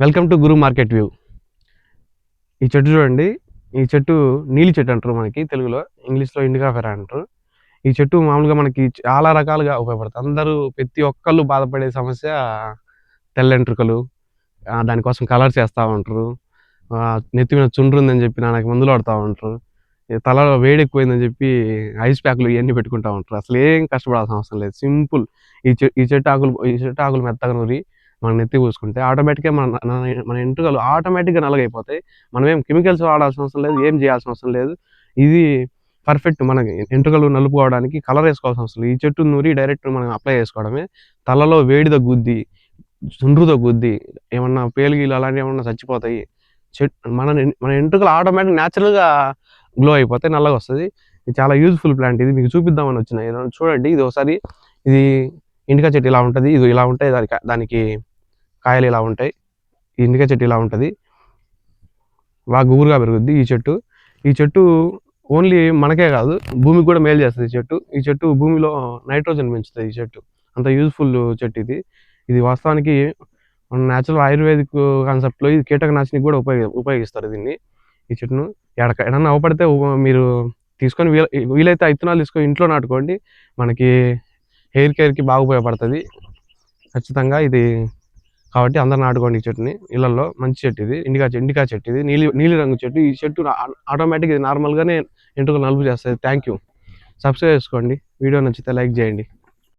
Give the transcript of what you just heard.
Welcome to Guru market view. ఈ చెట్టు చూడండి. ఈ చెట్టు నీలి చెట్టు అంటారు మనకి తెలుగులో ఇంగ్లీష్లో ఇండికా ఫెరా అంటారు. ఈ చెట్టు మామూలుగా మనకి చాలా రకాలుగా ఉపయోగపడుతుంది అందరూ ప్రతి ఒక్కళ్ళు బాధపడే సమస్య తెల్లెంట్రుకలు. దానికోసం కలర్ చేస్తూ ఉంటారు. నెత్తి మీద చుండ్రు ఉందని చెప్పి నాకు మందులు ఆడుతూ ఉంటారు. తలలో వేడి ఎక్కువైందని చెప్పి ఐస్ ప్యాక్లు ఇవన్నీ పెట్టుకుంటూ ఉంటారు. అసలు ఏం కష్టపడాల్సిన అవసరం లేదు. సింపుల్. ఈ చె ఈ చెట్టు ఆకులు ఈ చెట్టు ఆకులు మెత్తగా నూరి మనం నెత్తి పూసుకుంటే ఆటోమేటిక్గా మన మన- ఎంట్రుకలు ఆటోమేటిక్గా నల్లగైపోతాయి మనమేం కెమికల్స్ వాడాల్సిన అవసరం లేదు ఏం చేయాల్సిన అవసరం లేదు. ఇది పర్ఫెక్ట్ మనకి ఎంట్రుకలు నలుపుకోవడానికి కలర్ వేసుకోవాల్సిన అవసరం లేదు. ఈ చెట్టు నూరి డైరెక్ట్ మనం అప్లై చేసుకోవడమే. తలలో వేడి తగ్గుద్ది చుండ్రు తగ్గుద్ది ఏమన్నా పేలుగీలు అలాంటివి ఏమన్నా చచ్చిపోతాయి. చెట్ మన మన ఎంట్రుకలు ఆటోమేటిక్ న్యాచురల్గా గ్లో అయిపోతాయి నల్లగా వస్తుంది ఇది చాలా యూజ్ఫుల్ ప్లాంట్ ఇది. మీకు చూపిద్దామని వచ్చిన. చూడండి. ఇది ఒకసారి ఇది ఇండికా చెట్టు ఇలా ఉంటుంది ఇది ఇలా ఉంటాయి దానికి దానికి కాయలు ఇలా ఉంటాయి. ఈ ఇండికా చెట్టు ఇలా ఉంటుంది. బాగా గుబురుగా పెరుగుద్ది ఈ చెట్టు. ఈ చెట్టు ఓన్లీ మనకే కాదు భూమికి కూడా మేలు చేస్తుంది ఈ చెట్టు. ఈ చెట్టు భూమిలో నైట్రోజన్ పెంచుతుంది ఈ చెట్టు. అంత యూజ్ఫుల్ చెట్టు ఇది. ఇది వాస్తవానికి మన న్యాచురల్ ఆయుర్వేదిక్ కాన్సెప్ట్లో ఇది కీటకనాశిని కూడా ఉపయోగ ఉపయోగిస్తారు దీన్ని. ఈ చెట్టును ఎడక ఎడన్నా అవపడితే మీరు తీసుకొని వీల వీలైతే ఇత్తనాలు తీసుకొని ఇంట్లో నాటుకోండి. మనకి హెయిర్ కేర్కి బాగా ఉపయోగపడుతుంది. ఖచ్చితంగా ఇది కాబట్టి అందరిని ఆడుకోండి ఈ చెట్టుని ఇళ్ళల్లో మంచి చెట్టు ఇది ఇండికా ఇండికా చెట్టు ఇది నీలి నీలి రంగు చెట్టు. ఈ చెట్టు ఆటోమేటిక్ ఇది నార్మల్గానే ఎంట్రుకలు నలుపు చేస్తుంది. థ్యాంక్ యూ సబ్స్క్రైబ్ చేసుకోండి. వీడియో నచ్చితే లైక్ చేయండి.